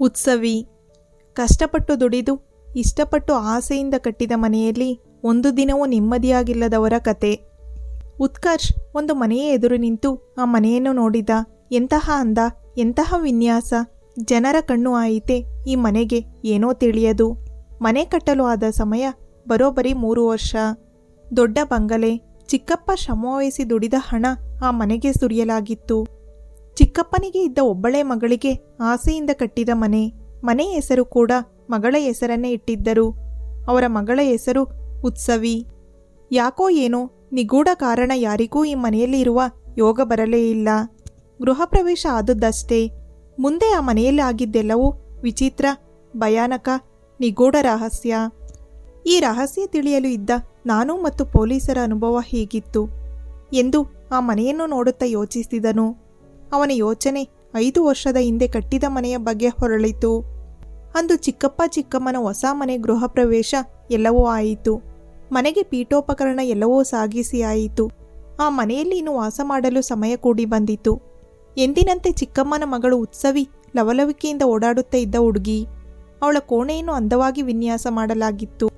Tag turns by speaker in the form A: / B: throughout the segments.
A: ಉತ್ಸವಿ. ಕಷ್ಟಪಟ್ಟು ದುಡಿದು, ಇಷ್ಟಪಟ್ಟು ಆಸೆಯಿಂದ ಕಟ್ಟಿದ ಮನೆಯಲ್ಲಿ ಒಂದು ದಿನವೂ ನೆಮ್ಮದಿಯಾಗಿಲ್ಲದವರ ಕತೆ. ಉತ್ಕರ್ಷ್ ಒಂದು ಮನೆಯ ಎದುರು ನಿಂತು ಆ ಮನೆಯನ್ನು ನೋಡಿದ, ಎಂತಹ ಅಂದ, ಎಂತಹ ವಿನ್ಯಾಸ, ಜನರ ಕಣ್ಣು ಆಯಿತೆ ಈ ಮನೆಗೆ ಏನೋ ತಿಳಿಯದು. ಮನೆ ಕಟ್ಟಲು ಆದ ಸಮಯ ಬರೋಬ್ಬರಿ ಮೂರು ವರ್ಷ. ದೊಡ್ಡ ಬಂಗಲೆ, ಚಿಕ್ಕಪ್ಪ ಶ್ರಮವಹಿಸಿ ದುಡಿದ ಹಣ ಆ ಮನೆಗೆ ಸುರಿಯಲಾಗಿತ್ತು. ಚಿಕ್ಕಪ್ಪನಿಗೆ ಇದ್ದ ಒಬ್ಬಳೇ ಮಗಳಿಗೆ ಆಸೆಯಿಂದ ಕಟ್ಟಿದ ಮನೆ. ಮನೆ ಹೆಸರು ಕೂಡ ಮಗಳ ಹೆಸರನ್ನೇ ಇಟ್ಟಿದ್ದರು. ಅವರ ಮಗಳ ಹೆಸರು ಉತ್ಸವಿ. ಯಾಕೋ ಏನೋ ನಿಗೂಢ ಕಾರಣ ಯಾರಿಗೂ ಈ ಮನೆಯಲ್ಲಿ ಇರುವ ಯೋಗ ಬರಲೇ ಇಲ್ಲ. ಗೃಹ ಪ್ರವೇಶ ಆದದ್ದಷ್ಟೇ. ಮುಂದೆ ಆ ಮನೆಯಲ್ಲಿ ಆಗಿದ್ದೆಲ್ಲವೂ ವಿಚಿತ್ರ, ಭಯಾನಕ, ನಿಗೂಢ ರಹಸ್ಯ. ಈ ರಹಸ್ಯ ತಿಳಿಯಲು ಇದ್ದ ನಾನು ಮತ್ತು ಪೊಲೀಸರ ಅನುಭವ ಹೀಗಿತ್ತು. ಎಂದು ಆ ಮನೆಯನ್ನು ನೋಡುತ್ತಾ ಯೋಚಿಸಿದನು. ಅವನ ಯೋಚನೆ ಐದು ವರ್ಷದ ಹಿಂದೆ ಕಟ್ಟಿದ ಮನೆಯ ಬಗ್ಗೆ ಹೊರಳಿತು. ಅಂದು ಚಿಕ್ಕಪ್ಪ ಚಿಕ್ಕಮ್ಮನ ಹೊಸ ಮನೆ ಗೃಹ ಪ್ರವೇಶ ಎಲ್ಲವೂ ಆಯಿತು. ಮನೆಗೆ ಪೀಠೋಪಕರಣ ಎಲ್ಲವೂ ಸಾಗಿಸಿ ಆಯಿತು. ಆ ಮನೆಯಲ್ಲಿ ಇನ್ನು ವಾಸ ಮಾಡಲು ಸಮಯ ಕೂಡಿ ಬಂದಿತು. ಎಂದಿನಂತೆ ಚಿಕ್ಕಮ್ಮನ ಮಗಳು ಉತ್ಸವಿ ಲವಲವಿಕೆಯಿಂದ ಓಡಾಡುತ್ತಾ ಇದ್ದ ಹುಡುಗಿ ಅವಳ ಕೋಣೆಯನ್ನು ಅಂದವಾಗಿ ವಿನ್ಯಾಸ ಮಾಡಲಾಗಿತ್ತು.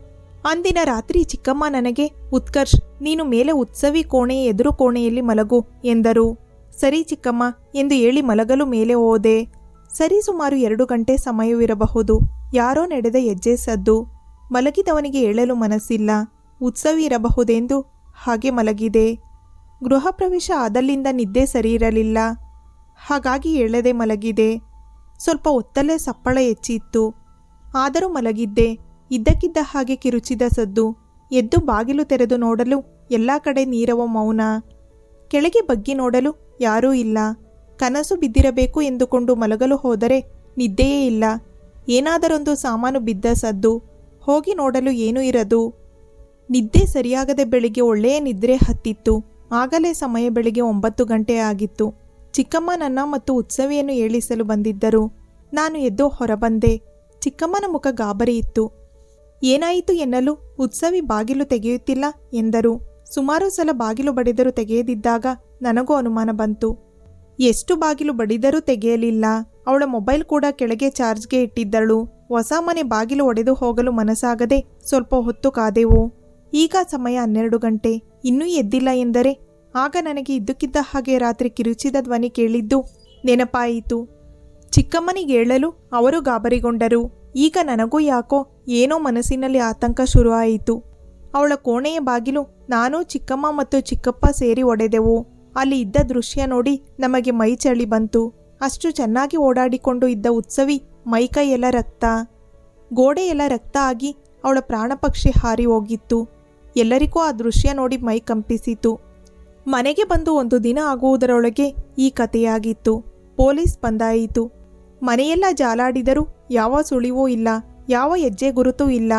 A: ಅಂದಿನ ರಾತ್ರಿ ಚಿಕ್ಕಮ್ಮ ನನಗೆ, ಉತ್ಕರ್ಷ್, ನೀನು ಮೇಲೆ ಉತ್ಸವಿ ಕೋಣೆಯ ಎದುರು ಕೋಣೆಯಲ್ಲಿ ಮಲಗು ಎಂದರು. ಸರಿ ಚಿಕ್ಕಮ್ಮ, ಎಂದು ಹೇಳಿ ಮಲಗಲು ಮೇಲೆ ಹೋದೆ. ಸರಿ ಸುಮಾರು ಎರಡು ಗಂಟೆ ಸಮಯವಿರಬಹುದು. ಯಾರೋ ನಡೆದ ಹೆಜ್ಜೆ ಸದ್ದು. ಮಲಗಿದವನಿಗೆ ಹೇಳಲು ಮನಸ್ಸಿಲ್ಲ. ಉತ್ಸವಿ ಇರಬಹುದೆಂದು ಹಾಗೆ ಮಲಗಿದೆ. ಗೃಹ ಪ್ರವೇಶ ಆದಲ್ಲಿಂದ ನಿದ್ದೆ ಸರಿಯಿರಲಿಲ್ಲ ಹಾಗಾಗಿ ಹೇಳದೆ ಮಲಗಿದೆ. ಸ್ವಲ್ಪ ಒತ್ತಲೇ ಸಪ್ಪಳ ಹೆಚ್ಚಿತ್ತು. ಆದರೂ ಮಲಗಿದ್ದೆ. ಇದ್ದಕ್ಕಿದ್ದ ಹಾಗೆ ಕಿರುಚಿದ ಸದ್ದು. ಎದ್ದು ಬಾಗಿಲು ತೆರೆದು ನೋಡಲು ಎಲ್ಲ ಕಡೆ ನೀರವ ಮೌನ. ಕೆಳಗೆ ಬಗ್ಗಿ ನೋಡಲು ಯಾರೂ ಇಲ್ಲ. ಕನಸು ಬಿದ್ದಿರಬೇಕು ಎಂದುಕೊಂಡು ಮಲಗಲು ಹೋದರೆ ನಿದ್ದೆಯೇ ಇಲ್ಲ. ಏನಾದರೊಂದು ಸಾಮಾನು ಬಿದ್ದ ಸದ್ದು, ಹೋಗಿ ನೋಡಲು ಏನೂ ಇರದು. ನಿದ್ದೆ ಸರಿಯಾಗದೆ ಬೆಳಿಗ್ಗೆ ಒಳ್ಳೆಯ ನಿದ್ರೆ ಹತ್ತಿತ್ತು. ಆಗಲೇ ಸಮಯ ಬೆಳಿಗ್ಗೆ ಒಂಬತ್ತು ಗಂಟೆ ಆಗಿತ್ತು. ಚಿಕ್ಕಮ್ಮ ಮತ್ತು ಉತ್ಸವಿಯನ್ನು ಏಳಿಸಲು ಬಂದಿದ್ದರು. ನಾನು ಎದ್ದು ಹೊರಬಂದೆ. ಚಿಕ್ಕಮ್ಮನ ಮುಖ ಗಾಬರಿ ಇತ್ತು. ಏನಾಯಿತು ಎನ್ನಲು ಉತ್ಸವಿ ಬಾಗಿಲು ತೆಗೆಯುತ್ತಿಲ್ಲ ಎಂದರು. ಸುಮಾರು ಸಲ ಬಾಗಿಲು ಬಡಿದರೂ ತೆಗೆಯದಿದ್ದಾಗ ನನಗೂ ಅನುಮಾನ ಬಂತು. ಎಷ್ಟು ಬಾಗಿಲು ಬಡಿದರೂ ತೆಗೆಯಲಿಲ್ಲ. ಅವಳ ಮೊಬೈಲ್ ಕೂಡ ಕೆಳಗೆ ಚಾರ್ಜ್ಗೆ ಇಟ್ಟಿದ್ದಳು. ಹೊಸ ಮನೆ ಬಾಗಿಲು ಒಡೆದು ಹೋಗಲು ಮನಸ್ಸಾಗದೆ ಸ್ವಲ್ಪ ಹೊತ್ತು ಕಾದೆವು. ಈಗ ಸಮಯ ಹನ್ನೆರಡು ಗಂಟೆ. ಇನ್ನೂ ಎದ್ದಿಲ್ಲ ಎಂದರೆ? ಆಗ ನನಗೆ ಇದ್ದಕ್ಕಿದ್ದ ಹಾಗೆ ರಾತ್ರಿ ಕಿರುಚಿದ ಧ್ವನಿ ಕೇಳಿದ್ದು ನೆನಪಾಯಿತು. ಚಿಕ್ಕಮ್ಮನಿಗೆ ಹೇಳಲು ಅವರು ಗಾಬರಿಗೊಂಡರು. ಈಗ ನನಗೂ ಯಾಕೋ ಏನೋ ಮನಸ್ಸಿನಲ್ಲಿ ಆತಂಕ ಶುರುವಾಯಿತು. ಅವಳ ಕೋಣೆಯ ಬಾಗಿಲು ನಾನು ಚಿಕ್ಕಮ್ಮ ಮತ್ತು ಚಿಕ್ಕಪ್ಪ ಸೇರಿ ಒಡೆದೆವು. ಅಲ್ಲಿ ಇದ್ದ ದೃಶ್ಯ ನೋಡಿ ನಮಗೆ ಮೈ ಚಳಿ ಬಂತು. ಅಷ್ಟು ಚೆನ್ನಾಗಿ ಓಡಾಡಿಕೊಂಡು ಇದ್ದ ಉತ್ಸವಿ ಮೈಕೈಯೆಲ್ಲ ರಕ್ತ. ಗೋಡೆಯೆಲ್ಲ ರಕ್ತ ಆಗಿ ಅವಳ ಪ್ರಾಣಪಕ್ಷಿ ಹಾರಿ ಹೋಗಿತ್ತು. ಎಲ್ಲರಿಗೂ ಆ ದೃಶ್ಯ ನೋಡಿ ಮೈ ಕಂಪಿಸಿತು. ಮನೆಗೆ ಬಂದು ಒಂದು ದಿನ ಆಗುವುದರೊಳಗೆ ಈ ಕಥೆಯಾಗಿತ್ತು. ಪೊಲೀಸ್ ಬಂದಾಯಿತು. ಮನೆಯೆಲ್ಲ ಜಾಲಾಡಿದರೂ ಯಾವ ಸುಳಿವೂ ಇಲ್ಲ, ಯಾವ ಹೆಜ್ಜೆ ಗುರುತೂ ಇಲ್ಲ.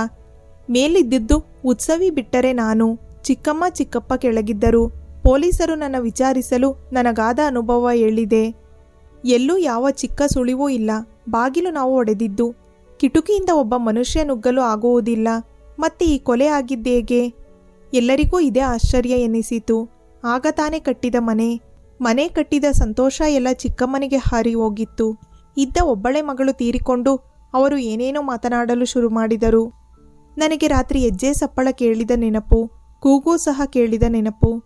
A: ಮೇಲಿದ್ದಿದ್ದು ಉತ್ಸವಿ ಬಿಟ್ಟರೆ ನಾನು. ಚಿಕ್ಕಮ್ಮ ಚಿಕ್ಕಪ್ಪ ಕೆಳಗಿದ್ದರು. ಪೊಲೀಸರು ನನ್ನ ವಿಚಾರಿಸಲು ನನಗಾದ ಅನುಭವ ಹೇಳಿದೆ. ಎಲ್ಲೂ ಯಾವ ಚಿಕ್ಕ ಸುಳಿವೂ ಇಲ್ಲ. ಬಾಗಿಲು ನಾವು ಒಡೆದಿದ್ದು. ಕಿಟುಕಿಯಿಂದ ಒಬ್ಬ ಮನುಷ್ಯ ನುಗ್ಗಲು ಆಗುವುದಿಲ್ಲ. ಮತ್ತೆ ಈ ಕೊಲೆ ಆಗಿದ್ದೇಗೆ ಎಲ್ಲರಿಗೂ ಇದೇ ಆಶ್ಚರ್ಯ ಎನಿಸಿತು. ಆಗ ತಾನೇ ಕಟ್ಟಿದ ಮನೆ. ಮನೆ ಕಟ್ಟಿದ ಸಂತೋಷ ಎಲ್ಲ ಚಿಕ್ಕಮ್ಮನಿಗೆ ಹಾರಿ ಹೋಗಿತ್ತು. ಇದ್ದ ಒಬ್ಬಳೆ ಮಗಳು ತೀರಿಕೊಂಡು ಅವರು ಏನೇನೋ ಮಾತನಾಡಲು ಶುರು ಮಾಡಿದರು. ನನಗೆ ರಾತ್ರಿ ಹೆಜ್ಜೆ ಸಪ್ಪಳ ಕೇಳಿದ ನೆನಪು, ಕೂಗೂ ಸಹ ಕೇಳಿದ ನೆನಪು.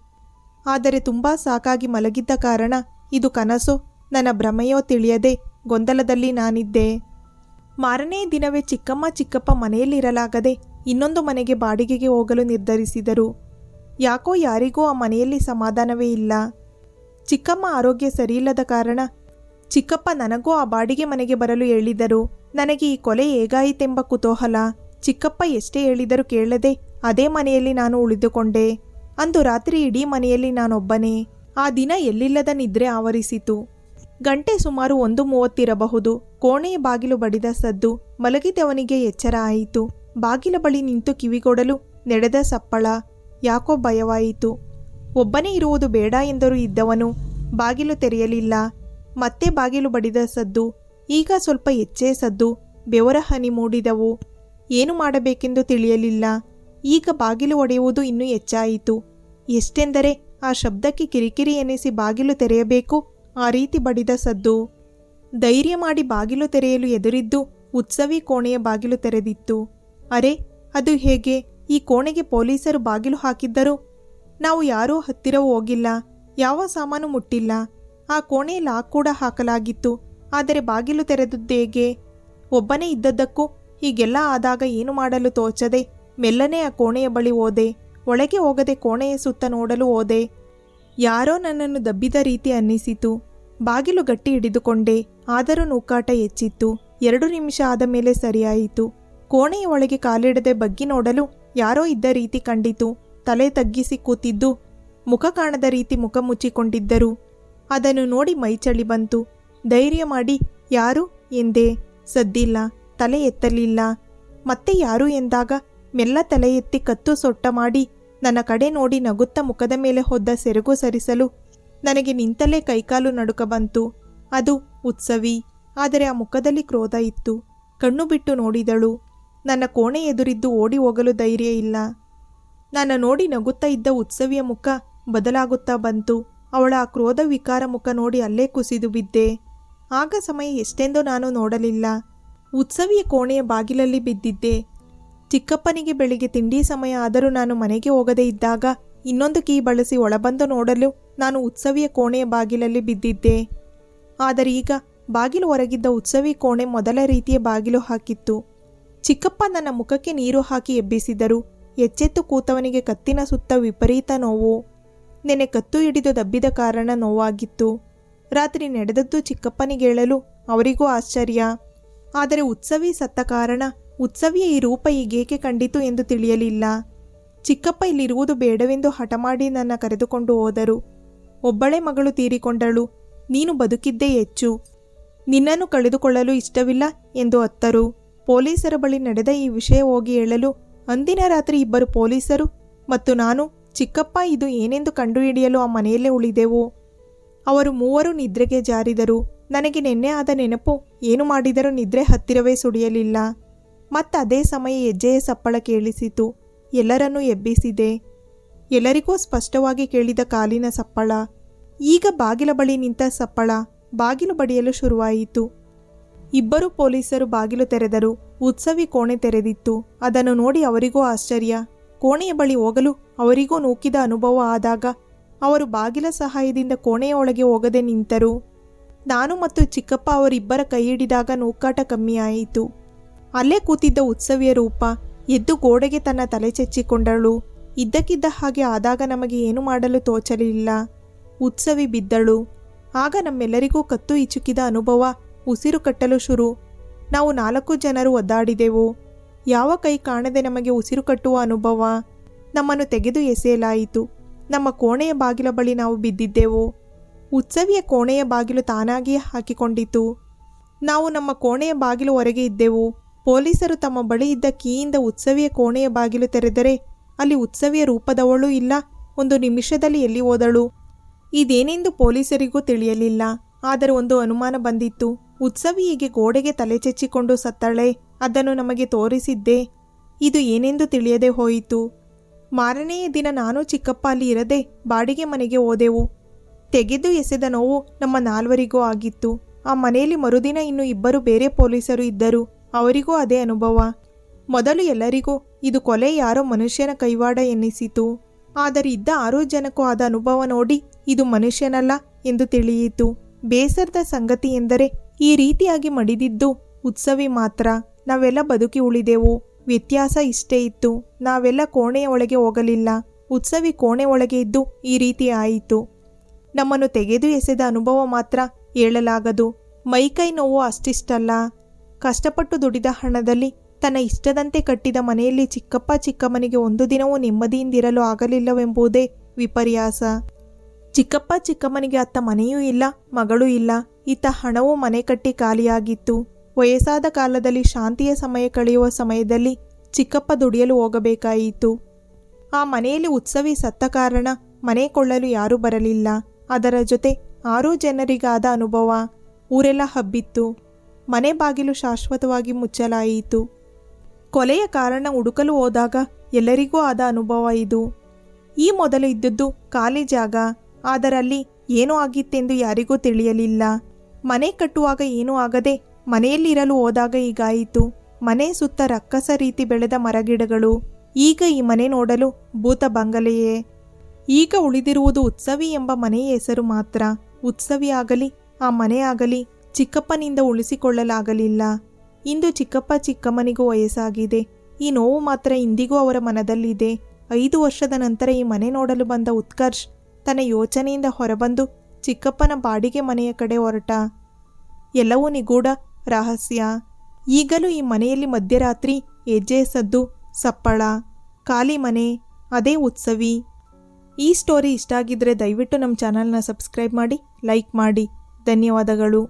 A: ಆದರೆ ತುಂಬ ಸಾಕಾಗಿ ಮಲಗಿದ್ದ ಕಾರಣ ಇದು ಕನಸು, ನನ್ನ ಭ್ರಮೆಯೋ ತಿಳಿಯದೆ ಗೊಂದಲದಲ್ಲಿ ನಾನಿದ್ದೆ. ಮಾರನೇ ದಿನವೇ ಚಿಕ್ಕಮ್ಮ ಚಿಕ್ಕಪ್ಪ ಮನೆಯಲ್ಲಿರಲಾಗದೆ ಇನ್ನೊಂದು ಮನೆಗೆ ಬಾಡಿಗೆಗೆ ಹೋಗಲು ನಿರ್ಧರಿಸಿದರು. ಯಾಕೋ ಯಾರಿಗೂ ಆ ಮನೆಯಲ್ಲಿ ಸಮಾಧಾನವೇ ಇಲ್ಲ. ಚಿಕ್ಕಮ್ಮ ಆರೋಗ್ಯ ಸರಿಯಿಲ್ಲದ ಕಾರಣ ಚಿಕ್ಕಪ್ಪ ನನಗೂ ಆ ಬಾಡಿಗೆ ಮನೆಗೆ ಬರಲು ಹೇಳಿದರು. ನನಗೆ ಈ ಕೊಲೆ ಹೇಗಾಯಿತೆಂಬ ಕುತೂಹಲ. ಚಿಕ್ಕಪ್ಪ ಎಷ್ಟೇ ಹೇಳಿದರೂ ಕೇಳದೆ ಅದೇ ಮನೆಯಲ್ಲಿ ನಾನು ಉಳಿದುಕೊಂಡೆ. ಅಂದು ರಾತ್ರಿ ಇಡೀ ಮನೆಯಲ್ಲಿ ನಾನೊಬ್ಬನೇ. ಆ ದಿನ ಎಲ್ಲಿಲ್ಲದ ನಿದ್ರೆ ಆವರಿಸಿತು. ಗಂಟೆ ಸುಮಾರು ಒಂದು ಮೂವತ್ತಿರಬಹುದು. ಕೋಣೆಯ ಬಾಗಿಲು ಬಡಿದ ಸದ್ದು ಮಲಗಿದವನಿಗೆ ಎಚ್ಚರ ಆಯಿತು. ಬಾಗಿಲ ಬಳಿ ನಿಂತು ಕಿವಿಗೊಡಲು ನಡೆದ ಸಪ್ಪಳ. ಯಾಕೋ ಭಯವಾಯಿತು. ಒಬ್ಬನೇ ಇರುವುದು ಬೇಡ ಎಂದರೂ ಇದ್ದವನು ಬಾಗಿಲು ತೆರೆಯಲಿಲ್ಲ. ಮತ್ತೆ ಬಾಗಿಲು ಬಡಿದ ಸದ್ದು. ಈಗ ಸ್ವಲ್ಪ ಹೆಚ್ಚೇ ಸದ್ದು. ಬೆವರ ಹನಿ ಮೂಡಿದವು. ಏನು ಮಾಡಬೇಕೆಂದು ತಿಳಿಯಲಿಲ್ಲ. ಈಗ ಬಾಗಿಲು ಒಡೆಯುವುದು ಇನ್ನೂ ಹೆಚ್ಚಾಯಿತು. ಎಷ್ಟೆಂದರೆ ಆ ಶಬ್ದಕ್ಕೆ ಕಿರಿಕಿರಿ ಎನಿಸಿ ಬಾಗಿಲು ತೆರೆಯಬೇಕು, ಆ ರೀತಿ ಬಡಿದ ಸದ್ದು. ಧೈರ್ಯ ಮಾಡಿ ಬಾಗಿಲು ತೆರೆಯಲು ಎದುರಿದ್ದು ಉತ್ಸವಿ ಕೋಣೆಯ ಬಾಗಿಲು ತೆರೆದಿತ್ತು. ಅರೆ, ಅದು ಹೇಗೆ? ಈ ಕೋಣೆಗೆ ಪೊಲೀಸರು ಬಾಗಿಲು ಹಾಕಿದ್ದರು? ನಾವು ಯಾರೂ ಹತ್ತಿರ ಹೋಗಿಲ್ಲ, ಯಾವ ಸಾಮಾನು ಮುಟ್ಟಿಲ್ಲ. ಆ ಕೋಣೆ ಲಾಕ್ ಕೂಡ ಹಾಕಲಾಗಿತ್ತು, ಆದರೆ ಬಾಗಿಲು ತೆರೆದದ್ದು ಹೇಗೆ? ಒಬ್ಬನೇ ಇದ್ದದ್ದಕ್ಕೂ ಹೀಗೆಲ್ಲ ಆದಾಗ ಏನು ಮಾಡಲು ತೋಚದೆ ಮೆಲ್ಲನೆ ಆ ಕೋಣೆಯ ಬಳಿ ಓದೆ ಒಳಗೆ ಹೋಗದೆ ಕೋಣೆಯ ಸುತ್ತ ನೋಡಲು ಓದೆ ಯಾರೋ ನನ್ನನ್ನು ದಬ್ಬಿದ ರೀತಿ ಅನ್ನಿಸಿತು. ಬಾಗಿಲು ಗಟ್ಟಿ ಹಿಡಿದುಕೊಂಡೆ. ಆದರೂ ನೂಕಾಟ ಹೆಚ್ಚಿತ್ತು. ಎರಡು ನಿಮಿಷ ಆದ ಮೇಲೆ ಸರಿಯಾಯಿತು. ಕೋಣೆಯ ಒಳಗೆ ಕಾಲಿಡದೆ ಬಗ್ಗಿ ನೋಡಲು ಯಾರೋ ಇದ್ದ ರೀತಿ ಕಂಡಿತು. ತಲೆ ತಗ್ಗಿಸಿ ಕೂತಿದ್ದು, ಮುಖ ಕಾಣದ ರೀತಿ ಮುಖ ಮುಚ್ಚಿಕೊಂಡಿದ್ದರು. ಅದನ್ನು ನೋಡಿ ಮೈಚಳಿ ಬಂತು. ಧೈರ್ಯ ಮಾಡಿ, ಯಾರು? ಎಂದೆ. ಸದ್ದಿಲ್ಲ. ತಲೆ ಎತ್ತಲಿಲ್ಲ. ಮತ್ತೆ ಯಾರು ಎಂದಾಗ ಮೆಲ್ಲ ತಲೆ ಎತ್ತಿ ಕತ್ತು ಸೊಟ್ಟ ಮಾಡಿ ನನ್ನ ಕಡೆ ನೋಡಿ ನಗುತ್ತ ಮುಖದ ಮೇಲೆ ಹೊದ್ದ ಸೆರಗು ಸರಿಸಲು ನನಗೆ ನಿಂತಲೇ ಕೈಕಾಲು ನಡುಕ ಬಂತು. ಅದು ಉತ್ಸವಿ. ಆದರೆ ಆ ಮುಖದಲ್ಲಿ ಕ್ರೋಧ ಇತ್ತು. ಕಣ್ಣು ಬಿಟ್ಟು ನೋಡಿದಳು. ನನ್ನ ಕೋಣೆ ಎದುರಿದ್ದು ಓಡಿ ಹೋಗಲು ಧೈರ್ಯ ಇಲ್ಲ. ನನ್ನ ನೋಡಿ ನಗುತ್ತಾ ಇದ್ದ ಉತ್ಸವಿಯ ಮುಖ ಬದಲಾಗುತ್ತಾ ಬಂತು. ಅವಳ ಆ ಕ್ರೋಧ ವಿಕಾರ ಮುಖ ನೋಡಿ ಅಲ್ಲೇ ಕುಸಿದು ಬಿದ್ದೆ. ಆಗ ಸಮಯ ಎಷ್ಟೆಂದು ನಾನು ನೋಡಲಿಲ್ಲ. ಉತ್ಸವಿಯ ಕೋಣೆಯ ಬಾಗಿಲಲ್ಲಿ ಬಿದ್ದಿದ್ದೆ. ಚಿಕ್ಕಪ್ಪನಿಗೆ ಬೆಳಿಗ್ಗೆ ತಿಂಡಿ ಸಮಯ ಆದರೂ ನಾನು ಮನೆಗೆ ಹೋಗದೇ ಇದ್ದಾಗ ಇನ್ನೊಂದು ಕೀ ಬಳಸಿ ಒಳಬಂದು ನೋಡಲು ನಾನು ಉತ್ಸವಿಯ ಕೋಣೆಯ ಬಾಗಿಲಲ್ಲಿ ಬಿದ್ದಿದ್ದೆ. ಆದರೆ ಈಗ ಬಾಗಿಲು ಹೊರಗಿದ್ದ ಉತ್ಸವಿ ಕೋಣೆ ಮೊದಲ ರೀತಿಯ ಬಾಗಿಲು ಹಾಕಿತ್ತು. ಚಿಕ್ಕಪ್ಪ ನನ್ನ ಮುಖಕ್ಕೆ ನೀರು ಹಾಕಿ ಎಬ್ಬಿಸಿದರು. ಎಚ್ಚೆತ್ತು ಕೂತವನಿಗೆ ಕತ್ತಿನ ಸುತ್ತ ವಿಪರೀತ ನೋವು. ನೆನೆ ಕತ್ತು ಹಿಡಿದು ದಬ್ಬಿದ ಕಾರಣ ನೋವಾಗಿತ್ತು. ರಾತ್ರಿ ನಡೆದದ್ದು ಚಿಕ್ಕಪ್ಪನಿಗೆ ಹೇಳಲು ಅವರಿಗೂ ಆಶ್ಚರ್ಯ. ಆದರೆ ಉತ್ಸವಿ ಸತ್ತ ಕಾರಣ ಉತ್ಸವಿಯ ಈ ರೂಪ ಈಗೇಕೆ ಕಂಡಿತು ಎಂದು ತಿಳಿಯಲಿಲ್ಲ. ಚಿಕ್ಕಪ್ಪ ಇಲ್ಲಿರುವುದು ಬೇಡವೆಂದು ಹಠ ಮಾಡಿ ನನ್ನ ಕರೆದುಕೊಂಡು ಹೋದರು. ಒಬ್ಬಳೇ ಮಗಳು ತೀರಿಕೊಂಡಳು. ನೀನು ಬದುಕಿದ್ದೇ ಹೆಚ್ಚು. ನಿನ್ನನ್ನು ಕಳೆದುಕೊಳ್ಳಲು ಇಷ್ಟವಿಲ್ಲ ಎಂದು ಅತ್ತರು. ಪೊಲೀಸರ ಬಳಿ ನಡೆದ ಈ ವಿಷಯ ಹೋಗಿ ಹೇಳಲು ಅಂದಿನ ರಾತ್ರಿ ಇಬ್ಬರು ಪೊಲೀಸರು ಮತ್ತು ನಾನು, ಚಿಕ್ಕಪ್ಪ ಇದು ಏನೆಂದು ಕಂಡುಹಿಡಿಯಲು ಆ ಮನೆಯಲ್ಲೇ ಉಳಿದೆವು. ಅವರು ಮೂವರು ನಿದ್ರೆಗೆ ಜಾರಿದರು. ನನಗೆ ನಿನ್ನೆ ಆದ ನೆನಪು, ಏನು ಮಾಡಿದರೂ ನಿದ್ರೆ ಹತ್ತಿರವೇ ಸುಡಿಯಲಿಲ್ಲ ಮತ್ತೆ ಅದೇ ಸಮಯ ಹೆಜ್ಜೆಯ ಸಪ್ಪಳ ಕೇಳಿಸಿತು. ಎಲ್ಲರನ್ನೂ ಎಬ್ಬಿಸಿದೆ. ಎಲ್ಲರಿಗೂ ಸ್ಪಷ್ಟವಾಗಿ ಕೇಳಿದ ಕಾಲಿನ ಸಪ್ಪಳ, ಈಗ ಬಾಗಿಲ ಬಳಿ ನಿಂತ ಸಪ್ಪಳ, ಬಾಗಿಲು ಬಡಿಯಲು ಶುರುವಾಯಿತು. ಇಬ್ಬರು ಪೊಲೀಸರು ಬಾಗಿಲು ತೆರೆದರು. ಉತ್ಸವಿ ಕೋಣೆ ತೆರೆದಿತ್ತು. ಅದನ್ನು ನೋಡಿ ಅವರಿಗೂ ಆಶ್ಚರ್ಯ. ಕೋಣೆಯ ಬಳಿ ಹೋಗಲು ಅವರಿಗೂ ನೂಕಿದ ಅನುಭವ ಆದಾಗ, ಅವರು ಬಾಗಿಲ ಸಹಾಯದಿಂದ ಕೋಣೆಯ ಒಳಗೆ ಹೋಗದೆ ನಿಂತರು. ನಾನು ಮತ್ತು ಚಿಕ್ಕಪ್ಪ ಅವರಿಬ್ಬರ ಕೈ ಹಿಡಿದಾಗ ನೂಕಾಟ ಕಮ್ಮಿಯಾಯಿತು ಅಲ್ಲೇ ಕೂತಿದ್ದ ಉತ್ಸವಿಯ ರೂಪ ಎದ್ದು ಗೋಡೆಗೆ ತನ್ನ ತಲೆ ಚೆಚ್ಚಿಕೊಂಡಳು. ಇದ್ದಕ್ಕಿದ್ದ ಹಾಗೆ ಆದಾಗ ನಮಗೆ ಏನು ಮಾಡಲು ತೋಚಲಿಲ್ಲ. ಉತ್ಸವಿ ಬಿದ್ದಳು. ಆಗ ನಮ್ಮೆಲ್ಲರಿಗೂ ಕತ್ತು ಇಚುಕಿದ ಅನುಭವ ಉಸಿರು ಕಟ್ಟಲು ಶುರು. ನಾವು ನಾಲ್ಕು ಜನರು ಒದ್ದಾಡಿದೆವು. ಯಾವ ಕೈ ಕಾಣದೆ ನಮಗೆ ಉಸಿರು ಕಟ್ಟುವ ಅನುಭವ ನಮ್ಮನ್ನು ತೆಗೆದು ಎಸೆಯಲಾಯಿತು. ನಮ್ಮ ಕೋಣೆಯ ಬಾಗಿಲ ಬಳಿ ನಾವು ಬಿದ್ದಿದ್ದೆವು. ಉತ್ಸವಿಯ ಕೋಣೆಯ ಬಾಗಿಲು ತಾನಾಗಿಯೇ ಹಾಕಿಕೊಂಡಿತು. ನಾವು ನಮ್ಮ ಕೋಣೆಯ ಬಾಗಿಲು ಹೊರಗೆ ಇದ್ದೆವು. ಪೊಲೀಸರು ತಮ್ಮ ಬಳಿ ಇದ್ದ ಕೀಯಿಂದ ಉತ್ಸವಿಯ ಕೋಣೆಯ ಬಾಗಿಲು ತೆರೆದರೆ ಅಲ್ಲಿ ಉತ್ಸವಿಯ ರೂಪದವಳು ಇಲ್ಲ. ಒಂದು ನಿಮಿಷದಲ್ಲಿ ಎಲ್ಲಿ ಹೋದಳು? ಇದೇನೆಂದು ಪೊಲೀಸರಿಗೂ ತಿಳಿಯಲಿಲ್ಲ. ಆದರೆ ಒಂದು ಅನುಮಾನ ಬಂದಿತ್ತು. ಉತ್ಸವಿ ಹೀಗೆ ಗೋಡೆಗೆ ತಲೆ ಚೆಚ್ಚಿಕೊಂಡು ಸತ್ತಳೆ. ಅದನ್ನು ನಮಗೆ ತೋರಿಸಿದ್ದೆ. ಇದು ಏನೆಂದು ತಿಳಿಯದೆ ಹೋಯಿತು. ಮಾರನೆಯ ದಿನ ನಾನು ಚಿಕ್ಕಪ್ಪ ಅಲ್ಲಿ ಇರದೆ ಬಾಡಿಗೆ ಮನೆಗೆ ಹೋದೆವು. ತೆಗೆದು ಎಸೆದ ನೋವು ನಮ್ಮ ನಾಲ್ವರಿಗೂ ಆಗಿತ್ತು. ಆ ಮನೆಯಲ್ಲಿ ಮರುದಿನ ಇನ್ನು ಇಬ್ಬರು ಬೇರೆ ಪೊಲೀಸರು ಇದ್ದರು. ಅವರಿಗೂ ಅದೇ ಅನುಭವ. ಮೊದಲು ಎಲ್ಲರಿಗೂ ಇದು ಕೊಲೆ ಯಾರೋ ಮನುಷ್ಯನ ಕೈವಾಡ ಎನ್ನಿಸಿತು. ಆದರೆ ಇದ್ದ ಆರು ಜನಕ್ಕೂ ಆದ ಅನುಭವ ನೋಡಿ ಇದು ಮನುಷ್ಯನಲ್ಲ ಎಂದು ತಿಳಿಯಿತು. ಬೇಸರದ ಸಂಗತಿ ಎಂದರೆ ಈ ರೀತಿಯಾಗಿ ಮಡಿದಿದ್ದು ಉತ್ಸವಿ ಮಾತ್ರ. ನಾವೆಲ್ಲ ಬದುಕಿ ಉಳಿದೆವು. ವ್ಯತ್ಯಾಸ ಇಷ್ಟೇ ಇತ್ತು. ನಾವೆಲ್ಲ ಕೋಣೆಯ ಒಳಗೆ ಹೋಗಲಿಲ್ಲ. ಉತ್ಸವಿ ಕೋಣೆ ಒಳಗೆ ಇದ್ದು ಈ ರೀತಿ ಆಯಿತು. ನಮ್ಮನ್ನು ತೆಗೆದು ಎಸೆದ ಅನುಭವ ಮಾತ್ರ ಹೇಳಲಾಗದು. ಮೈಕೈ ನೋವು ಅಷ್ಟಿಷ್ಟಲ್ಲ. ಕಷ್ಟಪಟ್ಟು ದುಡಿದ ಹಣದಲ್ಲಿ ತನ್ನ ಇಷ್ಟದಂತೆ ಕಟ್ಟಿದ ಮನೆಯಲ್ಲಿ ಚಿಕ್ಕಪ್ಪ ಚಿಕ್ಕಮ್ಮನಿಗೆ ಒಂದು ದಿನವೂ ನೆಮ್ಮದಿಯಿಂದಿರಲು ಆಗಲಿಲ್ಲವೆಂಬುದೇ ವಿಪರ್ಯಾಸ. ಚಿಕ್ಕಪ್ಪ ಚಿಕ್ಕಮ್ಮನಿಗೆ ಅತ್ತ ಮನೆಯೂ ಇಲ್ಲ, ಮಗಳೂ ಇಲ್ಲ. ಇತ್ತ ಹಣವೂ ಮನೆ ಕಟ್ಟಿ ಖಾಲಿಯಾಗಿತ್ತು. ವಯಸ್ಸಾದ ಕಾಲದಲ್ಲಿ ಶಾಂತಿಯ ಸಮಯ ಕಳೆಯುವ ಸಮಯದಲ್ಲಿ ಚಿಕ್ಕಪ್ಪ ದುಡಿಯಲು ಹೋಗಬೇಕಾಯಿತು. ಆ ಮನೆಯಲ್ಲಿ ಉತ್ಸವಿ ಸತ್ತ ಕಾರಣ ಮನೆ ಕೊಳ್ಳಲು ಯಾರೂ ಬರಲಿಲ್ಲ. ಅದರ ಜೊತೆ ಆರು ಜನರಿಗಾದ ಅನುಭವ ಊರೆಲ್ಲ ಹಬ್ಬಿತ್ತು. ಮನೆ ಬಾಗಿಲು ಶಾಶ್ವತವಾಗಿ ಮುಚ್ಚಲಾಯಿತು. ಕೊಲೆಯ ಕಾರಣ ಹುಡುಕಲು ಹೋದಾಗ ಎಲ್ಲರಿಗೂ ಆದ ಅನುಭವ ಇದು. ಈ ಮೊದಲು ಇದ್ದದ್ದು ಖಾಲಿ ಜಾಗ ಅದರಲ್ಲಿ ಏನೂ ಆಗಿತ್ತೆಂದು ಯಾರಿಗೂ ತಿಳಿಯಲಿಲ್ಲ. ಮನೆ ಕಟ್ಟುವಾಗ ಏನೂ ಆಗದೆ ಮನೆಯಲ್ಲಿರಲು ಹೋದಾಗ ಈಗಾಯಿತು ಮನೆ ಸುತ್ತ ರಕ್ಕಸ ರೀತಿ ಬೆಳೆದ ಮರಗಿಡಗಳು, ಈಗ ಈ ಮನೆ ನೋಡಲು ಭೂತ ಬಂಗಲೆಯೇ. ಈಗ ಉಳಿದಿರುವುದು ಉತ್ಸವಿ ಎಂಬ ಮನೆಯ ಹೆಸರು ಮಾತ್ರ. ಉತ್ಸವಿ ಆಗಲಿ ಆ ಮನೆ ಆಗಲಿ ಚಿಕ್ಕಪ್ಪನಿಂದ ಉಳಿಸಿಕೊಳ್ಳಲಾಗಲಿಲ್ಲ. ಇಂದು ಚಿಕ್ಕಪ್ಪ ಚಿಕ್ಕಮ್ಮನಿಗೂ ವಯಸ್ಸಾಗಿದೆ. ಈ ನೋವು ಮಾತ್ರ ಇಂದಿಗೂ ಅವರ ಮನದಲ್ಲಿದೆ. ಐದು ವರ್ಷದ ನಂತರ ಈ ಮನೆ ನೋಡಲು ಬಂದ ಉತ್ಕರ್ಷ್ ತನ್ನ ಯೋಚನೆಯಿಂದ ಹೊರಬಂದು ಚಿಕ್ಕಪ್ಪನ ಬಾಡಿಗೆ ಮನೆಯ ಕಡೆ ಹೊರಟ. ಎಲ್ಲವೂ ನಿಗೂಢ, ರಹಸ್ಯ. ಈಗಲೂ ಈ ಮನೆಯಲ್ಲಿ ಮಧ್ಯರಾತ್ರಿ ಹೆಜ್ಜೆ ಸದ್ದು, ಸಪ್ಪಳ. ಖಾಲಿ ಮನೆ, ಅದೇ ಉತ್ಸವಿ. ಈ ಸ್ಟೋರಿ ಇಷ್ಟ ಆಗಿದ್ರೆ ದಯವಿಟ್ಟು ನಮ್ಮ ಚಾನಲ್ನ ಸಬ್ಸ್ಕ್ರೈಬ್ ಮಾಡಿ ಲೈಕ್ ಮಾಡಿ. ಧನ್ಯವಾದಗಳು.